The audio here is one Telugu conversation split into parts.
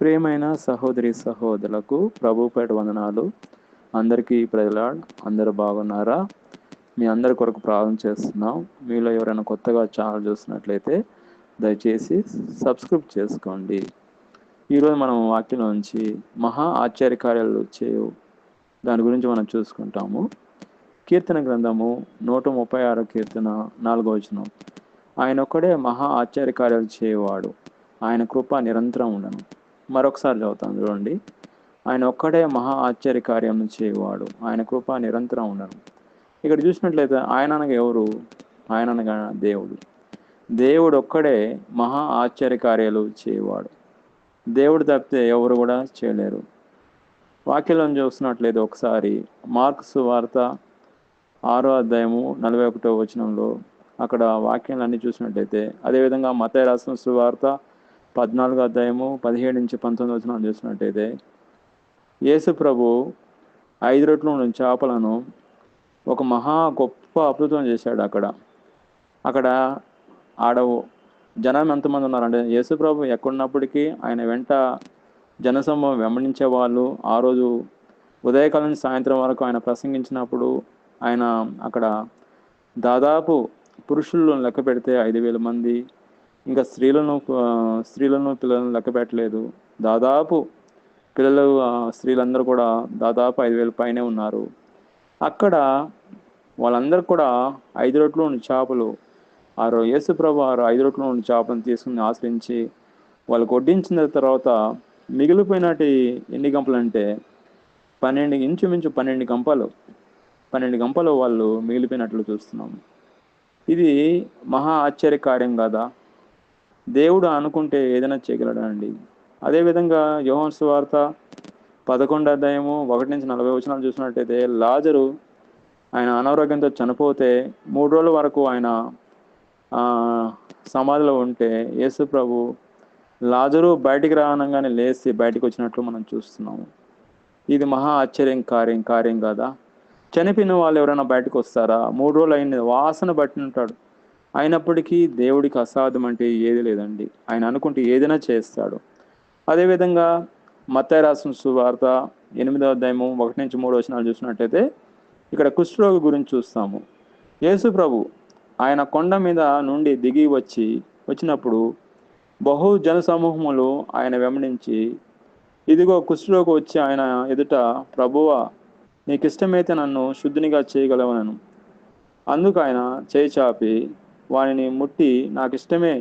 ప్రేమైన సహోదరి సహోదరులకు ప్రభుపేట వందనాలు. అందరికీ ప్రజల అందరు బాగున్నారా? మీ అందరి కొరకు ప్రార్థన చేస్తున్నాం. మీలో ఎవరైనా కొత్తగా ఛానల్ చూసినట్లయితే దయచేసి సబ్స్క్రైబ్ చేసుకోండి. ఈరోజు మనం వాక్యం నుంచి మహా ఆశ్చర్యకార్యాలు చేయు దాని గురించి మనం చూసుకుంటాము. కీర్తన గ్రంథము నూట ముప్పై ఆరో కీర్తన నాలుగో వచనం. ఆయన ఒక్కడే మహా ఆశ్చర్యకార్యాలు చేయవాడు. ఆయన కృప నిరంతరం ఉండను. మరొకసారి చదువుతాను చూడండి. ఆయన ఒక్కడే మహా ఆశ్చర్య కార్యం చేయవాడు. ఆయన కృప నిరంతరం ఉండను. ఇక్కడ చూసినట్లయితే ఆయన అనగా ఎవరు? ఆయన అనగా దేవుడు. దేవుడు ఒక్కడే మహా ఆశ్చర్య కార్యాలు చేయవాడు. దేవుడు తప్పితే ఎవరు కూడా చేయలేరు. వాక్యంలో చూసినట్లయితే ఒకసారి మార్క్స్ వార్త ఆరో అధ్యాయము నలభై ఒకటో వచనంలో అక్కడ వాక్యాలన్నీ చూసినట్లయితే అదేవిధంగా మత రాసిన సువార్త పద్నాలుగో అధ్యాయము పదిహేడు నుంచి పంతొమ్మిది వచనాలు చూసినట్టయితే యేసు ప్రభు ఐదు రొట్ల నుంచి చేపలను ఒక మహా గొప్ప అద్భుతం చేశాడు అక్కడ. అక్కడ ఆడ జనం ఎంతమంది ఉన్నారంటే యేసు ప్రభు ఎక్కడున్నప్పటికీ ఆయన వెంట జనసమూహం వెంబడించే వాళ్ళు. ఆ రోజు ఉదయకాలం సాయంత్రం వరకు ఆయన ప్రసంగించినప్పుడు ఆయన అక్కడ దాదాపు పురుషులను లెక్క పెడితే ఐదు వేల మంది ఇంకా స్త్రీలను స్త్రీలను పిల్లలను లెక్క పెట్టలేదు. దాదాపు పిల్లలు స్త్రీలందరూ కూడా దాదాపు ఐదు వేల పైనే ఉన్నారు. అక్కడ వాళ్ళందరూ కూడా ఐదు రొట్లు ఉన్న చేపలు ఆ యేసు ప్రభు ఆరు ఐదు రొట్లు ఉన్న చేపలను తీసుకుని ఆశ్రయించి వాళ్ళు వడ్డించిన తర్వాత మిగిలిపోయినటి ఎన్ని గంపలు అంటే పన్నెండు ఇంచుమించు పన్నెండు గంపలు. పన్నెండు గంపలు వాళ్ళు మిగిలిపోయినట్లు చూస్తున్నాం. ఇది మహా ఆశ్చర్యకార్యం కదా? దేవుడు అనుకుంటే ఏదైనా చేయగలడా అండి? అదేవిధంగా యోహన్ సువార్త పదకొండు అధ్యాయము ఒకటి నుంచి నలభై వచనాలు చూసినట్టయితే లాజరు ఆయన అనారోగ్యంతో చనిపోతే మూడు రోజుల వరకు ఆయన సమాధిలో ఉంటే యేసు ప్రభు లాజరు బయటికి రానగానే లేచి బయటికి వచ్చినట్లు మనం చూస్తున్నాము. ఇది మహా ఆశ్చర్యం కార్యం కార్యం కాదా? చనిపోయిన వాళ్ళు ఎవరైనా బయటకు వస్తారా? మూడు రోజులు అయిన వాసన బట్టి ఉంటాడు అయినప్పటికీ దేవుడికి అసాధ్యం అంటే ఏది లేదండి. ఆయన అనుకుంటే ఏదైనా చేస్తాడు. అదేవిధంగా మత్తాయి రాసిన సువార్త ఎనిమిదో అధ్యాయము ఒకటి నుంచి మూడు వచనాలు చూసినట్టయితే ఇక్కడ కుష్ఠరోగి గురించి చూస్తాము. యేసు ప్రభు ఆయన కొండ మీద నుండి దిగి వచ్చి వచ్చినప్పుడు బహు జన సమూహములు ఆయన వెంబడించి ఇదిగో కుష్ఠరోగి వచ్చి ఆయన ఎదుట ప్రభువా నీకు ఇష్టమైతే నన్ను శుద్ధినిగా చేయగలవనను. అందుకు ఆయన చేయి చాపి వానిని ముట్టి నాకు ఇష్టమే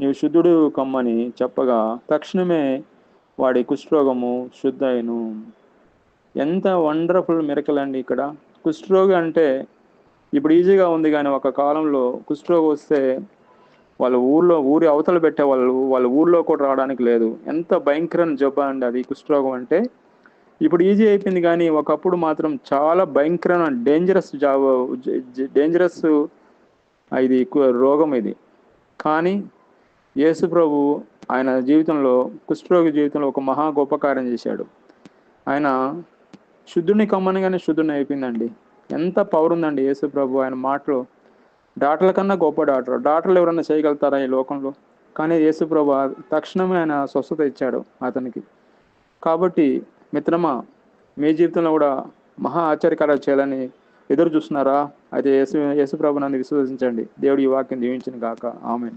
నీవు శుద్ధుడు కమ్మని చెప్పగా తక్షణమే వాడి కుష్ఠరోగము శుద్ధయను ఎంత వండర్ఫుల్ మిరకల్ అండి ఇక్కడ. కుష్ఠరోగి అంటే ఇప్పుడు ఈజీగా ఉంది కానీ ఒక కాలంలో కుష్ఠరోగి వస్తే వాళ్ళ ఊర్లో ఊరి అవతల పెట్టేవాళ్ళు వాళ్ళ ఊర్లో కూడా రావడానికి లేదు. ఎంత భయంకరం జబ్బు అండి అది కుష్ఠరోగం అంటే. ఇప్పుడు ఈజీ అయిపోయింది కానీ ఒకప్పుడు మాత్రం చాలా భయంకరమైన డేంజరస్ జాబ్ డేంజరస్ ఇది ఎక్కువ రోగం ఇది. కానీ యేసు ప్రభు ఆయన జీవితంలో కుష్ఠరోగి జీవితంలో ఒక మహా గొప్ప కార్యం చేశాడు. ఆయన శుద్ధుని కమ్మనిగానే శుద్ధుని అయిపోయిందండి. ఎంత పవర్ ఉందండి యేసు ప్రభు ఆయన మాటలు. డాక్టర్ల కన్నా గొప్ప డాక్టర్. డాక్టర్లు ఎవరన్నా చేయగలుగుతారా ఈ లోకంలో? కానీ యేసు ప్రభు తక్షణమే ఆయన స్వస్థత ఇచ్చాడు అతనికి. కాబట్టి మిత్రమా మీ జీవితంలో కూడా మహా ఆశ్చర్యకారాలు చేయాలని ఎదురు చూస్తున్నారా? అయితే యేసు యేసు ప్రభు నన్ను విశ్వసించండి. దేవుడు ఈ వాక్యం దీవించిన గాక ఆమె